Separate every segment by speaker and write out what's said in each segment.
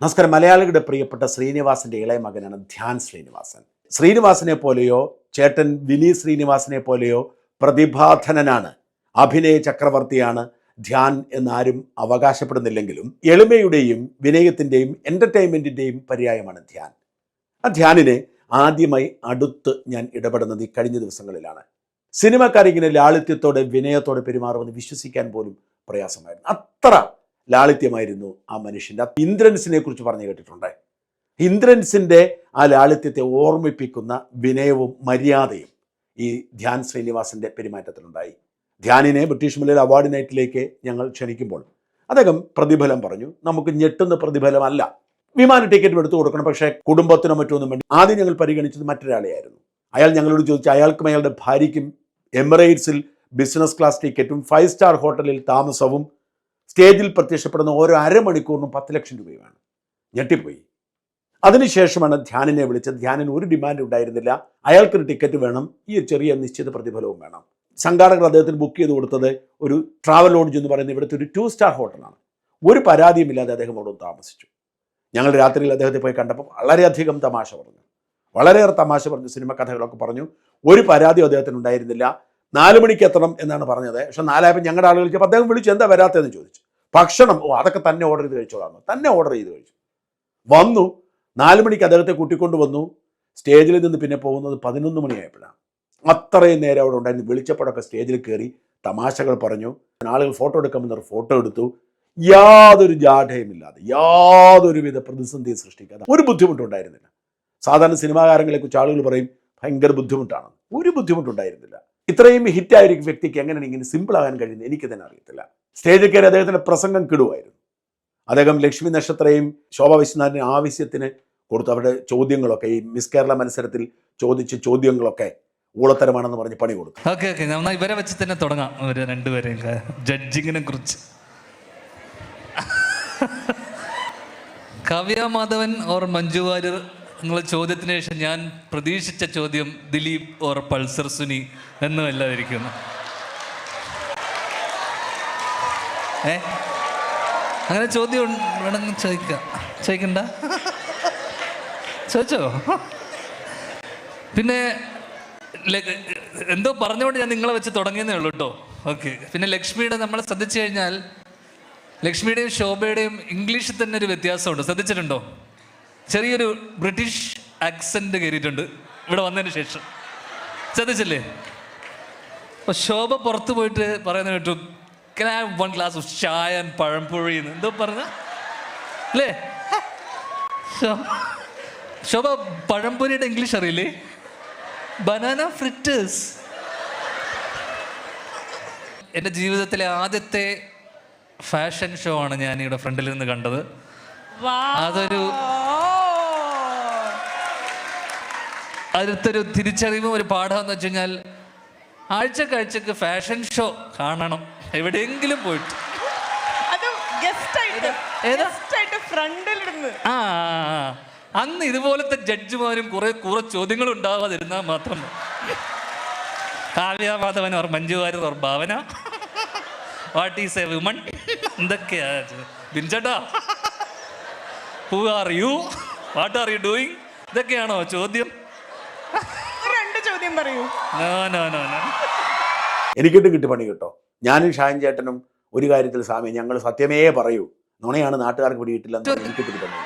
Speaker 1: നമസ്കാരം. മലയാളികളുടെ പ്രിയപ്പെട്ട ശ്രീനിവാസന്റെ ഇളയ മകനാണ് ധ്യാൻ ശ്രീനിവാസൻ. ശ്രീനിവാസനെ പോലെയോ ചേട്ടൻ വിനി ശ്രീനിവാസനെ പോലെയോ പ്രതിഭാധനനാണ് അഭിനയ ചക്രവർത്തിയാണ് ധ്യാൻ എന്നാരും അവകാശപ്പെടുന്നില്ലെങ്കിലും എളിമയുടെയും വിനയത്തിന്റെയും എന്റർടൈൻമെന്റിന്റെയും പര്യായമാണ് ധ്യാൻ. ആ ധ്യാനിനെ ആദ്യമായി അടുത്ത് ഞാൻ ഇടപെടുന്നത് ഈ കഴിഞ്ഞ ദിവസങ്ങളിലാണ്. സിനിമക്കാരിങ്ങനെ ലാളിത്യത്തോടെ വിനയത്തോടെ പെരുമാറുമെന്ന് വിശ്വസിക്കാൻ പോലും പ്രയാസമായിരുന്നു. അത്ര ലാളിത്യമായിരുന്നു ആ മനുഷ്യന്റെ. ഇന്ദ്രൻസിനെ കുറിച്ച് പറഞ്ഞു കേട്ടിട്ടുണ്ട്. ഇന്ദ്രൻസിന്റെ ആ ലാളിത്യത്തെ ഓർമ്മിപ്പിക്കുന്ന വിനയവും മര്യാദയും ഈ ധ്യാൻ ശ്രീനിവാസിന്റെ പെരുമാറ്റത്തിലുണ്ടായി. ധ്യാനിനെ ബ്രിട്ടീഷ് മില്ലിൽ അവാർഡ് നൈറ്റിലേക്ക് ഞങ്ങൾ ക്ഷണിക്കുമ്പോൾ അദ്ദേഹം പ്രതിഫലം പറഞ്ഞു. നമുക്ക് ഞെട്ടുന്ന പ്രതിഫലമല്ല. വിമാന ടിക്കറ്റ് എടുത്തു കൊടുക്കണം പക്ഷേ കുടുംബത്തിനോ മറ്റൊന്നും വേണ്ടി. ആദ്യം ഞങ്ങൾ പരിഗണിച്ചത് മറ്റൊരാളെയായിരുന്നു അയാൾ ഞങ്ങളോട് ചോദിച്ചു അയാൾക്കും അയാളുടെ ഭാര്യയ്ക്കും എമിറേറ്റ്സിൽ ബിസിനസ് ക്ലാസ് ടിക്കറ്റും ഫൈവ് സ്റ്റാർ ഹോട്ടലിൽ താമസവും സ്റ്റേജിൽ പ്രത്യക്ഷപ്പെടുന്ന ഓരോ അരമണിക്കൂറിനും പത്ത് ലക്ഷം രൂപയുമാണ് ഞെട്ടിപ്പോയി. അതിനുശേഷമാണ് ധ്യാനിനെ വിളിച്ചത്. ധ്യാനിന് ഒരു ഡിമാൻഡ് ഉണ്ടായിരുന്നില്ല. അയാൾക്കൊരു ടിക്കറ്റ് വേണം. ഈ ചെറിയ നിശ്ചിത പ്രതിഫലവും വേണം. സംഘാടകർ അദ്ദേഹത്തിന് ബുക്ക് ചെയ്ത് കൊടുത്തത് ഒരു ട്രാവൽ ലോഡ്ജ് എന്ന് പറയുന്ന ഇവിടുത്തെ ഒരു ടു സ്റ്റാർ ഹോട്ടലാണ്. ഒരു പരാതിയുമില്ലാതെ അദ്ദേഹം അവിടെ താമസിച്ചു. ഞങ്ങൾ രാത്രിയിൽ അദ്ദേഹത്തെ പോയി കണ്ടപ്പോൾ വളരെയധികം തമാശ പറഞ്ഞു. വളരെയേറെ തമാശ പറഞ്ഞു. സിനിമ കഥകളൊക്കെ പറഞ്ഞു. ഒരു പരാതിയും അദ്ദേഹത്തിന് ഉണ്ടായിരുന്നില്ല. നാല് മണിക്ക് എത്തണം എന്നാണ് പറഞ്ഞത്. പക്ഷെ നാലായപ്പോൾ ഞങ്ങളുടെ ആളുകൾ ചോദിച്ചപ്പോൾ അദ്ദേഹം വിളിച്ചു എന്താ വരാത്തതെന്ന് ചോദിച്ചു. ഭക്ഷണം ഓ അതൊക്കെ തന്നെ ഓർഡർ ചെയ്ത് കഴിച്ചോളാം. തന്നെ ഓർഡർ ചെയ്ത് കഴിച്ചു. വന്നു. നാല് മണിക്ക് അദ്ദേഹത്തെ കൂട്ടിക്കൊണ്ട് വന്നു. സ്റ്റേജിൽ നിന്ന് പിന്നെ പോകുന്നത് പതിനൊന്ന് മണിയായപ്പോഴാണ്. അത്രയും നേരം അവിടെ ഉണ്ടായിരുന്നു. വിളിച്ചപ്പോഴൊക്കെ സ്റ്റേജിൽ കയറി തമാശകൾ പറഞ്ഞു. ആളുകൾ ഫോട്ടോ എടുക്കാമെന്നൊരു ഫോട്ടോ എടുത്തു. യാതൊരു ജാഠയുമില്ലാതെ യാതൊരുവിധ പ്രതിസന്ധി സൃഷ്ടിക്കാതെ ഒരു ബുദ്ധിമുട്ടും ഉണ്ടായിരുന്നില്ല. സാധാരണ സിനിമാകാരങ്ങളെ കുറിച്ച് ആളുകൾ പറയും ഭയങ്കര ബുദ്ധിമുട്ടാണ് ഒരു ബുദ്ധിമുട്ടുണ്ടായിരുന്നില്ല ഇത്രയും ഹിറ്റായിരിക്കും വ്യക്തിക്ക് എങ്ങനെയാണ് ഇങ്ങനെ സിമ്പിൾ ആകാൻ കഴിയുന്നത് എനിക്ക് തന്നെ അറിയത്തില്ല. സ്റ്റേജിൽ കയറി അദ്ദേഹത്തിന്റെ പ്രസംഗം കിടുവായിരുന്നു. അദ്ദേഹം ലക്ഷ്മി നക്ഷത്രയും ശോഭ വിശ്വനാഥിന് ആവശ്യത്തിന് കൊടുത്തു. അവരുടെ ചോദ്യങ്ങളൊക്കെ ഈ മിസ് കേരള മത്സരത്തിൽ ചോദിച്ച ചോദ്യങ്ങളൊക്കെ ഊളത്തരമാണെന്ന് പറഞ്ഞ് പണി കൊടുത്തു.
Speaker 2: ഓക്കെ ഓക്കെ എന്നാൽ ഇവരെ വെച്ച് തന്നെ തുടങ്ങാം ഒരു രണ്ടുപേരെയും. ജഡ്ജിങ്ങിനെ കുറിച്ച്. കാവ്യ മാധവൻ ഓർ മഞ്ജു വാര്യർ നിങ്ങളെ ചോദ്യത്തിന് ശേഷം ഞാൻ പ്രതീക്ഷിച്ച ചോദ്യം ദിലീപ് ഓർ പൾസർ സുനി എന്നുമല്ലാതിരിക്കുന്നു ഏ? അങ്ങനെ ചോദ്യം വേണമെങ്കിൽ ചോദിക്കാം. ചോദിക്കണ്ട? ചോദിച്ചോ? പിന്നെ എന്തോ പറഞ്ഞുകൊണ്ട് ഞാൻ നിങ്ങളെ വെച്ച് തുടങ്ങിയെന്നേ ഉള്ളൂ കേട്ടോ ഓക്കെ. പിന്നെ ലക്ഷ്മിയുടെ നമ്മൾ ശ്രദ്ധിച്ചു കഴിഞ്ഞാൽ ലക്ഷ്മിയുടെയും ശോഭയുടെയും ഇംഗ്ലീഷിൽ തന്നെ ഒരു വ്യത്യാസമുണ്ട്. ശ്രദ്ധിച്ചിട്ടുണ്ടോ? ചെറിയൊരു ബ്രിട്ടീഷ് ആക്സെന്റ് കയറിയിട്ടുണ്ട്. ഇവിടെ വന്നതിന് ശേഷം. ശ്രദ്ധിച്ചില്ലേ? അപ്പൊ ശോഭ പുറത്ത് പോയിട്ട് പറയുന്ന കേട്ടു have one glass of chai and pazhampori എന്ന്? എന്തോ പറഞ്ഞ? അല്ലേ? ശോഭ പഴംപൊരിയുടെ ഇംഗ്ലീഷ് അറിയില്ലേ? ബനാന ഫ്രിറ്റേഴ്സ് എന്റെ ജീവിതത്തിലെ ആദ്യത്തെ ഫാഷൻ ഷോ ആണ് ഞാൻ ഇവിടെ ഫ്രണ്ടിൽ നിന്ന് കണ്ടത്. അതൊരു അടുത്തൊരു തിരിച്ചറിവും ഒരു പാഠം എന്ന് വെച്ച് കഴിഞ്ഞാൽ ആഴ്ചക്കാഴ്ചക്ക് ഫാഷൻ ഷോ കാണണം. എവിടെയെങ്കിലും പോയിട്ട്. ആ. അന്ന് ഇതുപോലത്തെ ജഡ്ജിമാരും കുറെ കുറെ ചോദ്യങ്ങൾ ഉണ്ടാവാതിരുന്നാൽ മാത്രം മതി. Kavya Madhavan or Manju Warrier or Bhavana. What is a woman എന്തൊക്കെയാ ബിൻചേട്ടാ. Who are you what are you doing ഇതൊക്കെയാണോ ചോദ്യം?
Speaker 3: പറയൂ.
Speaker 2: നോ നോ നോ നോ
Speaker 1: എനിക്കിട്ട് കിട്ടി പണി കിട്ടോ. ഞാനും ഷാൻ ചേട്ടനും ഒരു കാര്യത്തിൽ സ്വാമി ഞങ്ങൾ സത്യമേ പറയൂ. നുണയാണ് നാട്ടുകാർക്ക് പിടിയിട്ടില്ല എനിക്കിട്ട് കിട്ടുന്നത്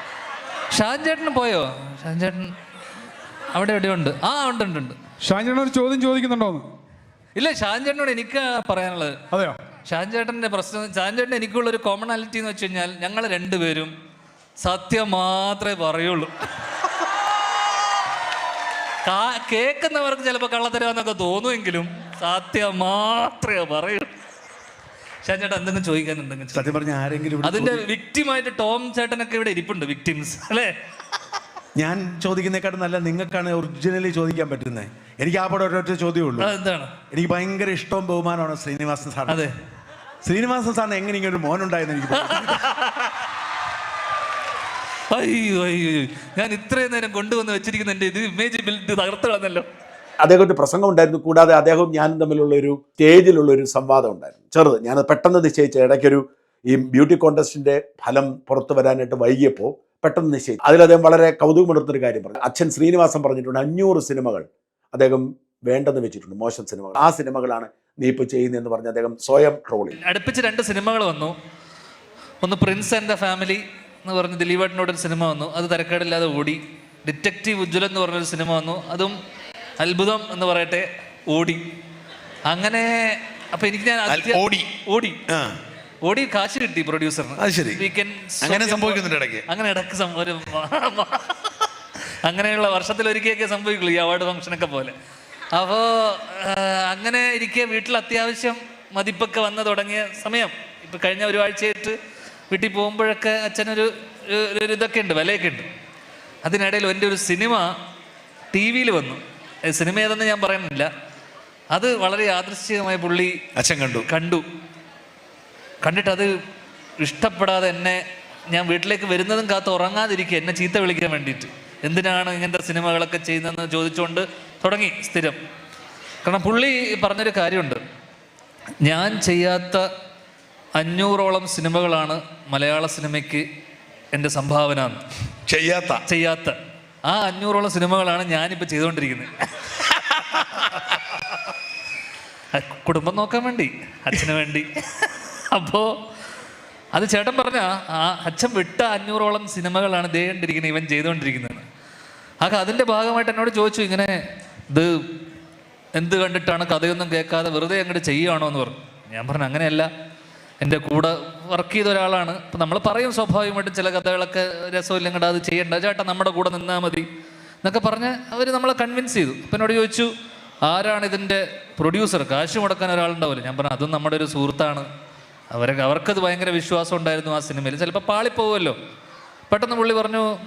Speaker 2: ഷാൻ ചേട്ടൻ പോയോ? ഷാൻ ചേട്ടൻ അവിടെ എവിടെ ഉണ്ട്. ആ ഉണ്ട് ഉണ്ട് ഉണ്ട്.
Speaker 4: ഷാൻചേട്ടൻ ഒരു ചോദ്യം ചോദിക്കുന്നുണ്ടോ
Speaker 2: ഇല്ല ഷാൻ ചേട്ടനോട് എനിക്ക് പറയാനുള്ളത്.
Speaker 4: അതെയോ?
Speaker 2: ഷാൻ ചേട്ടന്റെ പ്രശ്നം ഷാൻ ചേട്ടൻ എനിക്കുള്ള ഒരു കോമണാലിറ്റി എന്ന് വെച്ച് കഴിഞ്ഞാൽ ഞങ്ങൾ രണ്ടുപേരും സത്യം മാത്രമേ പറയുള്ളൂ. കേൾക്കുന്നവർക്ക് ചിലപ്പോൾ കള്ളത്തരാന്നൊക്കെ തോന്നുമെങ്കിലും സത്യം മാത്രമേ പറയൂ. ചേട്ടൻ എന്തെങ്കിലും ചോദിക്കാൻ എന്തെങ്കിലും
Speaker 1: സത്യം പറഞ്ഞ ആരെങ്കിലും
Speaker 2: അതിന്റെ വിക്ടിമായിട്ട് ടോം ചേട്ടനൊക്കെ ഇവിടെ ഇരിപ്പുണ്ട് വിക്ടിംസ് അല്ലേ?
Speaker 1: ഞാൻ ചോദിക്കുന്നേക്കാട്ടും നല്ല നിങ്ങൾക്കാണ് ഒറിജിനലി ചോദിക്കാൻ പറ്റുന്നത് എനിക്ക് ആ പടം ഒരൊറ്റ ഉള്ളൂ
Speaker 2: അതെന്താണ്?
Speaker 1: എനിക്ക് ഭയങ്കര ഇഷ്ടവും ബഹുമാനമാണ് ശ്രീനിവാസൻ സാർ
Speaker 2: അതെ.
Speaker 1: ശ്രീനിവാസൻ സാറിന് എങ്ങനെ ഇങ്ങനെ ഒരു മോനുണ്ടായെന്ന് എനിക്ക്
Speaker 2: അയ്യോ അയ്യോ. ഞാൻ ഇത്രയും നേരം കൊണ്ടുവന്ന് വെച്ചിരിക്കുന്ന എന്റെ ഇത് ഇമേജ് ബിൽഡ് തകർത്ത് കളഞ്ഞല്ലോ
Speaker 1: അദ്ദേഹം പ്രസംഗം ഉണ്ടായിരുന്നു കൂടാതെ അദ്ദേഹവും ഞാനും തമ്മിലുള്ള ഒരു സ്റ്റേജിലുള്ള ഒരു സംവാദം ഉണ്ടായിരുന്നു. ചെറുത് ഞാൻ പെട്ടെന്ന് നിശ്ചയിച്ച ഇടയ്ക്കൊരു ഈ ബ്യൂട്ടി കോntestന്റെ ഫലം പുറത്തു വരാനായിട്ട് വൈകിയപ്പോൾ പെട്ടെന്ന് നിശ്ചയിച്ചു. അതിൽ അദ്ദേഹം വളരെ കൗതുകമുണർന്നൊരു കാര്യം പറഞ്ഞു. അച്ഛൻ ശ്രീനിവാസം പറഞ്ഞിട്ടുണ്ട് അഞ്ഞൂറ് സിനിമകൾ അദ്ദേഹം വേണ്ടെന്ന് വെച്ചിട്ടുണ്ട് മോശം സിനിമകൾ. ആ സിനിമകളാണ് നീ ഇപ്പോൾ ചെയ്യുന്നതെന്ന് പറഞ്ഞ് അദ്ദേഹം സ്വയം ട്രോളി
Speaker 2: അടുപ്പിച്ച് രണ്ട് സിനിമകൾ വന്നു. ഒന്ന് പ്രിൻസ് ആൻഡ് ദ ഫാമിലി എന്ന് പറഞ്ഞ് ദിലീപേട്ടനോട് ഒരു സിനിമ വന്നു. അത് തിരക്കേടില്ലാതെ ഓടി. ഡിറ്റക്റ്റീവ് ഉജ്ജ്വലൻ എന്ന് പറഞ്ഞൊരു സിനിമ വന്നു. അതും അത്ഭുതം എന്ന് പറയട്ടെ ഓടി. അങ്ങനെ അപ്പൊ എനിക്ക് ഞാൻ
Speaker 5: ഓടി.
Speaker 2: ഓടി. ഓടി കാശ് കിട്ടി പ്രൊഡ്യൂസറിന്.
Speaker 5: അങ്ങനെ
Speaker 2: ഇടയ്ക്ക്
Speaker 5: സംഭവിക്കുന്നുണ്ട് ഇടയ്ക്ക്.
Speaker 2: അങ്ങനെ ഇടയ്ക്ക് ഒരു അങ്ങനെയുള്ള വർഷത്തിലൊരിക്കലൊക്കെ സംഭവിക്കുള്ളൂ ഈ അവാർഡ് ഫംഗ്ഷനൊക്കെ പോലെ. അപ്പോൾ അങ്ങനെ ഇരിക്കെ വീട്ടിൽ അത്യാവശ്യം മതിപ്പൊക്കെ വന്ന് തുടങ്ങിയ സമയം. ഇപ്പം കഴിഞ്ഞ ഒരു ആഴ്ചയായിട്ട് വീട്ടിൽ പോകുമ്പോഴൊക്കെ അച്ഛനൊരു ഒരു- ഇതൊക്കെ ഉണ്ട് വിലയൊക്കെ ഉണ്ട്. അതിനിടയിൽ എന്റെ ഒരു സിനിമ ടി വിയിൽ വന്നു. സിനിമ ഏതെന്ന് ഞാൻ പറയുന്നില്ല. അത് വളരെ യാദൃശ്ചികമായി പുള്ളി
Speaker 5: അച്ഛൻ കണ്ടു.
Speaker 2: കണ്ടു. കണ്ടിട്ട് അത് ഇഷ്ടപ്പെടാതെ എന്നെ ഞാൻ വീട്ടിലേക്ക് വരുന്നതും കാത്ത് ഉറങ്ങാതിരിക്കുക എന്നെ ചീത്ത വിളിക്കാൻ വേണ്ടിയിട്ട്. എന്തിനാണ് ഇങ്ങനത്തെ സിനിമകളൊക്കെ ചെയ്യുന്നതെന്ന് ചോദിച്ചുകൊണ്ട് തുടങ്ങി സ്ഥിരം. കാരണം പുള്ളി പറഞ്ഞൊരു കാര്യമുണ്ട്. ഞാൻ ചെയ്യാത്ത അഞ്ഞൂറോളം സിനിമകളാണ് മലയാള സിനിമയ്ക്ക് എന്റെ സംഭാവന.
Speaker 5: ചെയ്യാത്ത.
Speaker 2: ചെയ്യാത്ത. ആ അഞ്ഞൂറോളം സിനിമകളാണ് ഞാനിപ്പോൾ ചെയ്തുകൊണ്ടിരിക്കുന്നത്. കുടുംബം നോക്കാൻ വേണ്ടി അച്ഛന് വേണ്ടി. അപ്പോൾ അത് ചേട്ടൻ പറഞ്ഞ ആ അച്ഛൻ വിട്ട അഞ്ഞൂറോളം സിനിമകളാണ് ദേ കണ്ടിരിക്കുന്നത് ഇവൻ ചെയ്തുകൊണ്ടിരിക്കുന്നത്. ആകെ അതിന്റെ ഭാഗമായിട്ട് എന്നോട് ചോദിച്ചു ഇങ്ങനെ ഇത് എന്ത് കണ്ടിട്ടാണ് കഥയൊന്നും കേൾക്കാതെ വെറുതെ അങ്ങോട്ട് ചെയ്യുകയാണോ എന്ന് പറഞ്ഞു. ഞാൻ പറഞ്ഞു അങ്ങനെയല്ല. എന്റെ കൂടെ വർക്ക് ചെയ്ത ഒരാളാണ്. ഇപ്പം നമ്മൾ പറയും സ്വാഭാവികമായിട്ടും ചില കഥകളൊക്കെ രസമില്ലെങ്കിൽ അത് ചെയ്യണ്ട. ചേട്ടാ നമ്മുടെ കൂടെ നിന്നാൽ മതി. എന്നൊക്കെ പറഞ്ഞ് അവർ നമ്മളെ കൺവിൻസ് ചെയ്തു. അപ്പം എന്നോട് ചോദിച്ചു ആരാണ് ഇതിന്റെ പ്രൊഡ്യൂസർ കാശ് മുടക്കാൻ ഒരാളുണ്ടാവില്ല? ഞാൻ പറഞ്ഞു അതും നമ്മുടെ ഒരു സുഹൃത്താണ്. അവരൊക്കെ അവർക്കത് ഭയങ്കര വിശ്വാസം ഉണ്ടായിരുന്നു ആ സിനിമയിൽ. ചിലപ്പോൾ പാളിപ്പോവുമല്ലോ. പെട്ടെന്ന് പുള്ളി പറഞ്ഞു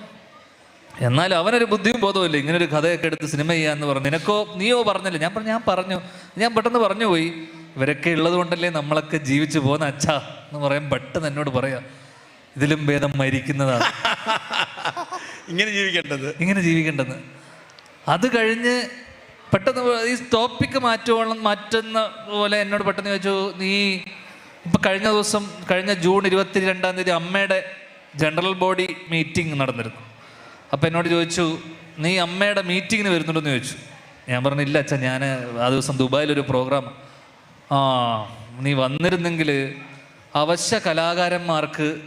Speaker 2: എന്നാലും അവനൊരു ബുദ്ധിയും ബോധവുമില്ല. ഇങ്ങനെ ഒരു കഥയൊക്കെ എടുത്ത് സിനിമ ചെയ്യാന്ന് പറഞ്ഞു. നിനക്കോ? നീയോ പറഞ്ഞില്ല. ഞാൻ പറഞ്ഞു ഞാൻ പറഞ്ഞു. ഞാൻ പെട്ടെന്ന് പറഞ്ഞു പോയി. ഇവരൊക്കെ ഉള്ളത് കൊണ്ടല്ലേ നമ്മളൊക്കെ ജീവിച്ചു പോകുന്ന അച്ഛാ എന്ന് പറയാൻ പെട്ടെന്ന് എന്നോട് പറയാ ഇതിലും ഭേദം മരിക്കുന്നതാണ്.
Speaker 5: ഇങ്ങനെ ജീവിക്കേണ്ടത്.
Speaker 2: ഇങ്ങനെ ജീവിക്കേണ്ടത്. അത് കഴിഞ്ഞ് പെട്ടെന്ന് ഈ ടോപ്പിക്ക് മാറ്റുവോളം മാറ്റുന്ന പോലെ എന്നോട് പെട്ടെന്ന് ചോദിച്ചു നീ ഇപ്പം കഴിഞ്ഞ ദിവസം കഴിഞ്ഞ ജൂൺ ഇരുപത്തി രണ്ടാം തീയതി അമ്മയുടെ ജനറൽ ബോഡി മീറ്റിംഗ് നടന്നിരുന്നു. അപ്പം എന്നോട് ചോദിച്ചു നീ അമ്മയുടെ മീറ്റിങ്ങിന് വരുന്നുണ്ടെന്ന് ചോദിച്ചു. ഞാൻ പറഞ്ഞില്ല അച്ഛൻ ഞാൻ ആ ദിവസം ദുബായിലൊരു പ്രോഗ്രാം ആ നീ വന്നിരുന്നെങ്കിൽ അവശ്യ കലാകാരന്മാർക്ക്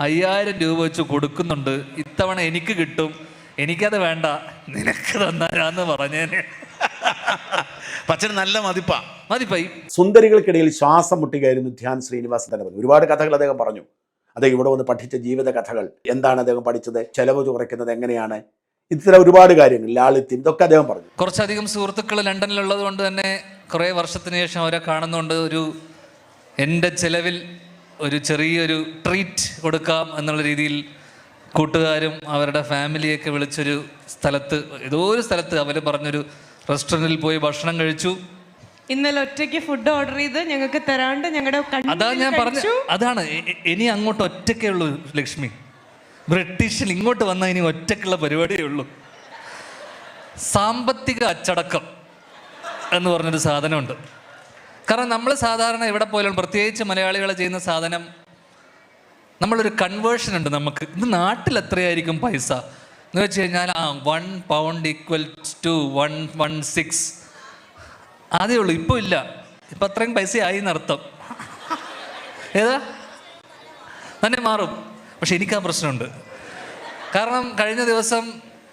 Speaker 2: അയ്യായിരം രൂപ വെച്ച് കൊടുക്കുന്നുണ്ട്. ഇത്തവണ എനിക്ക് കിട്ടും. എനിക്കത് വേണ്ട. നിനക്ക് തന്നാരാന്ന് പറഞ്ഞേനെ.
Speaker 5: പച്ചന് നല്ല മതിപ്പാ.
Speaker 2: മതിപ്പായി.
Speaker 1: സുന്ദരികൾക്കിടയിൽ ശ്വാസം മുട്ടുകയായിരുന്നു ധ്യാൻ ശ്രീനിവാസൻ തന്നെ പറഞ്ഞു. ഒരുപാട് കഥകൾ അദ്ദേഹം പറഞ്ഞു. അദ്ദേഹം ഇവിടെ വന്ന് പഠിച്ച ജീവിത കഥകൾ. എന്താണ് അദ്ദേഹം പഠിച്ചത്? ചെലവ് കുറയ്ക്കുന്നത് എങ്ങനെയാണ്? ഇത്തരം ഒരുപാട് കാര്യങ്ങൾ ലാളിത്യം ഇതൊക്കെ അദ്ദേഹം പറഞ്ഞു.
Speaker 2: കുറച്ചധികം സുഹൃത്തുക്കൾ ലണ്ടനിലുള്ളത് കൊണ്ട് തന്നെ കുറേ വർഷത്തിന് ശേഷം അവരെ കാണുന്നുണ്ട്. ഒരു എന്റെ ചിലവിൽ ഒരു ചെറിയൊരു ട്രീറ്റ് കൊടുക്കാം എന്നുള്ള രീതിയിൽ കൂട്ടുകാരും അവരുടെ ഫാമിലിയൊക്കെ വിളിച്ചൊരു സ്ഥലത്ത് ഏതോ ഒരു സ്ഥലത്ത് അവർ പറഞ്ഞൊരു റെസ്റ്റോറന്റിൽ പോയി ഭക്ഷണം കഴിച്ചു.
Speaker 3: ഇന്നലെ ഒറ്റയ്ക്ക് ഫുഡ് ഓർഡർ ചെയ്ത് ഞങ്ങൾക്ക് തരാണ്ട് ഞങ്ങളുടെ
Speaker 2: അതാ ഞാൻ പറഞ്ഞു അതാണ്. ഇനി അങ്ങോട്ട് ഒറ്റയ്ക്കേ ഉള്ളൂ ലക്ഷ്മി. ബ്രിട്ടീഷിൽ ഇങ്ങോട്ട് വന്നാൽ ഇനി ഒറ്റയ്ക്കുള്ള പരിപാടിയേ ഉള്ളൂ. സാമ്പത്തിക അച്ചടക്കം. എന്ന് പറഞ്ഞൊരു സാധനമുണ്ട്. കാരണം നമ്മൾ സാധാരണ എവിടെ പോയാലും പ്രത്യേകിച്ച് മലയാളികൾ ചെയ്യുന്ന സാധനം നമ്മളൊരു കൺവേർഷൻ ഉണ്ട് നമുക്ക്. ഇത് നാട്ടിൽ എത്രയായിരിക്കും പൈസ? എന്ന് വെച്ച് കഴിഞ്ഞാൽ ആ one pound equal to one one six അതേ ഉള്ളൂ ഇപ്പോൾ ഇല്ല. ഇപ്പം അത്രയും പൈസ ആയി എന്നർത്ഥം. ഏതാ? തന്നെ മാറും. പക്ഷെ എനിക്ക് ആ പ്രശ്നമുണ്ട്. കാരണം കഴിഞ്ഞ ദിവസം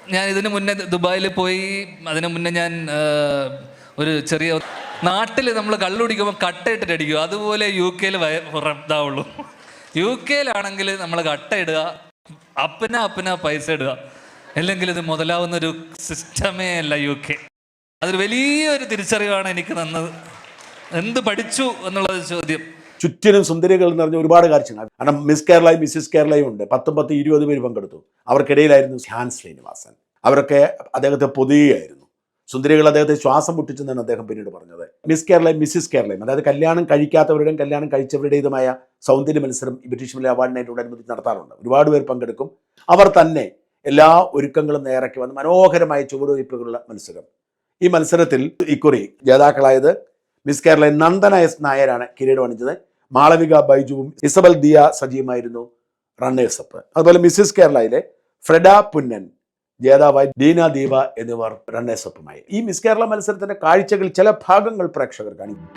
Speaker 2: ഞാൻ ഇതിന് മുന്നേ ദുബായിൽ പോയി അതിന് മുന്നേ ഞാൻ ഒരു ചെറിയ നാട്ടിൽ നമ്മൾ കള്ളുടിക്കുമ്പോൾ കട്ടയിട്ടിട്ട് അടിക്കും. അതുപോലെ യു കെയിൽ ഇതാവുള്ളൂ യു കെയിലാണെങ്കിൽ നമ്മൾ കട്ട ഇടുക അപ്പന അപ്പന പൈസ ഇടുക. അല്ലെങ്കിൽ ഇത് മുതലാവുന്ന ഒരു സിസ്റ്റമേ അല്ല യു കെ അതൊരു വലിയൊരു തിരിച്ചറിവാണ് എനിക്ക് തന്നത്. എന്ത് പഠിച്ചു എന്നുള്ളത് ചോദ്യം.
Speaker 1: ചുറ്റിനും സുന്ദരികൾ എന്ന് പറഞ്ഞ ഒരുപാട് കാഴ്ചകൾ കാരണം മിസ് കേരളയും മിസ്സിസ് കേരളയും ഉണ്ട്. പത്തും പത്ത് ഇരുപത് പേര് പങ്കെടുത്തു. അവർക്കിടയിലായിരുന്നു ധ്യാൻ ശ്രീനിവാസൻ. അവരൊക്കെ അദ്ദേഹത്തെ പൊതുകയായിരുന്നു സുന്ദരികൾ അദ്ദേഹത്തെ ശ്വാസം മുട്ടിച്ചെന്നാണ് അദ്ദേഹം പിന്നീട് പറഞ്ഞത്. മിസ് കേരളയും മിസ്സിസ് കേരളയും അതായത് കല്യാണം കഴിക്കാത്തവരുടെയും കല്യാണം കഴിച്ചവരുടേതുമായ സൗന്ദര്യ മത്സരം ഈ ബ്രിട്ടീഷ് മലയാള അവാർഡിനായിട്ടോടനുബന്ധിച്ച് നടത്താറുണ്ട്. ഒരുപാട് പേർ പങ്കെടുക്കും. അവർ തന്നെ എല്ലാ ഒരുക്കങ്ങളും നേരക്കി വന്ന് മനോഹരമായ ചുവടുവയ്പ്പുകളുള്ള മത്സരം. ഈ മത്സരത്തിൽ ഇക്കുറി ജേതാക്കളായത് മിസ് കേരള നന്ദന എസ് നായരാണ് കിരീടം അണിഞ്ഞത്. മാളവിക ബൈജുവും ഇസബൽ ദിയ സജീവമായിരുന്നു റണ്ണേഴ്സപ്പ് അതുപോലെ മിസ്സിസ് കേരളയിലെ ഫ്രെഡ പുന്നൻ ജേതാവായി ദീന ദീപ എന്നിവർ റണ്ണേഴ്സപ്പുമായി ഈ മിസ് കേരള മത്സരത്തിന്റെ കാഴ്ചകൾ ചില ഭാഗങ്ങൾ പ്രേക്ഷകർ കാണിക്കും